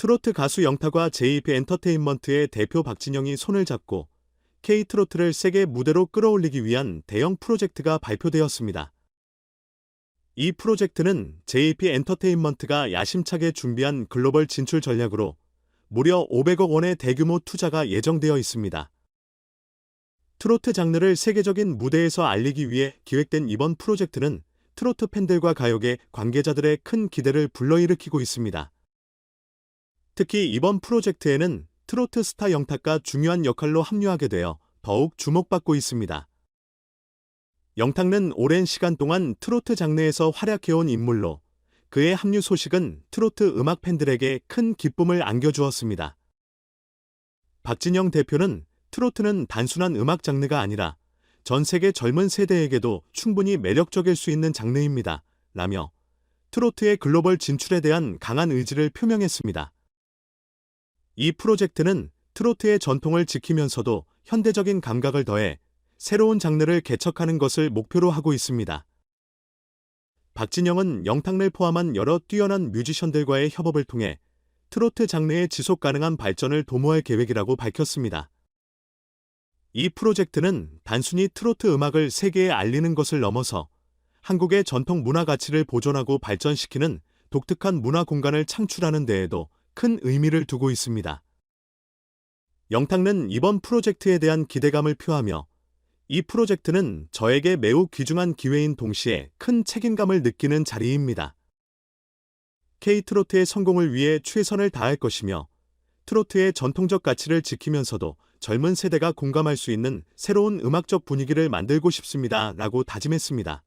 트로트 가수 영탁과 JP 엔터테인먼트의 대표 박진영이 손을 잡고 K트로트를 세계 무대로 끌어올리기 위한 대형 프로젝트가 발표되었습니다. 이 프로젝트는 JP 엔터테인먼트가 야심차게 준비한 글로벌 진출 전략으로 무려 500억 원의 대규모 투자가 예정되어 있습니다. 트로트 장르를 세계적인 무대에서 알리기 위해 기획된 이번 프로젝트는 트로트 팬들과 가요계 관계자들의 큰 기대를 불러일으키고 있습니다. 특히 이번 프로젝트에는 트로트 스타 영탁과 중요한 역할로 합류하게 되어 더욱 주목받고 있습니다. 영탁은 오랜 시간 동안 트로트 장르에서 활약해온 인물로 그의 합류 소식은 트로트 음악 팬들에게 큰 기쁨을 안겨주었습니다. 박진영 대표는 트로트는 단순한 음악 장르가 아니라 전 세계 젊은 세대에게도 충분히 매력적일 수 있는 장르입니다. 라며 트로트의 글로벌 진출에 대한 강한 의지를 표명했습니다. 이 프로젝트는 트로트의 전통을 지키면서도 현대적인 감각을 더해 새로운 장르를 개척하는 것을 목표로 하고 있습니다. 박진영은 영탁을 포함한 여러 뛰어난 뮤지션들과의 협업을 통해 트로트 장르의 지속 가능한 발전을 도모할 계획이라고 밝혔습니다. 이 프로젝트는 단순히 트로트 음악을 세계에 알리는 것을 넘어서 한국의 전통 문화 가치를 보존하고 발전시키는 독특한 문화 공간을 창출하는 데에도 큰 의미를 두고 있습니다. 영탁은 이번 프로젝트에 대한 기대감을 표하며 이 프로젝트는 저에게 매우 귀중한 기회인 동시에 큰 책임감을 느끼는 자리입니다. K트로트의 성공을 위해 최선을 다할 것이며 트로트의 전통적 가치를 지키면서도 젊은 세대가 공감할 수 있는 새로운 음악적 분위기를 만들고 싶습니다. 라고 다짐했습니다.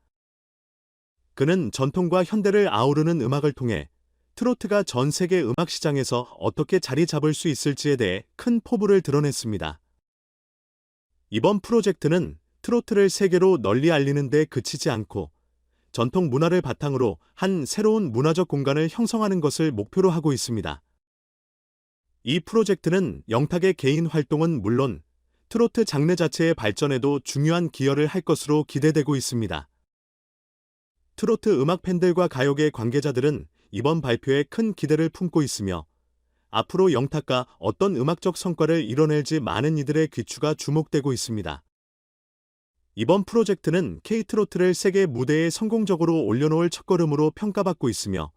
그는 전통과 현대를 아우르는 음악을 통해 트로트가 전 세계 음악 시장에서 어떻게 자리 잡을 수 있을지에 대해 큰 포부를 드러냈습니다. 이번 프로젝트는 트로트를 세계로 널리 알리는 데 그치지 않고 전통 문화를 바탕으로 한 새로운 문화적 공간을 형성하는 것을 목표로 하고 있습니다. 이 프로젝트는 영탁의 개인 활동은 물론 트로트 장르 자체의 발전에도 중요한 기여를 할 것으로 기대되고 있습니다. 트로트 음악 팬들과 가요계 관계자들은 이번 발표에 큰 기대를 품고 있으며 앞으로 영탁과 어떤 음악적 성과를 이뤄낼지 많은 이들의 귀추가 주목되고 있습니다. 이번 프로젝트는 K트로트를 세계 무대에 성공적으로 올려놓을 첫걸음으로 평가받고 있으며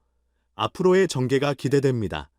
앞으로의 전개가 기대됩니다.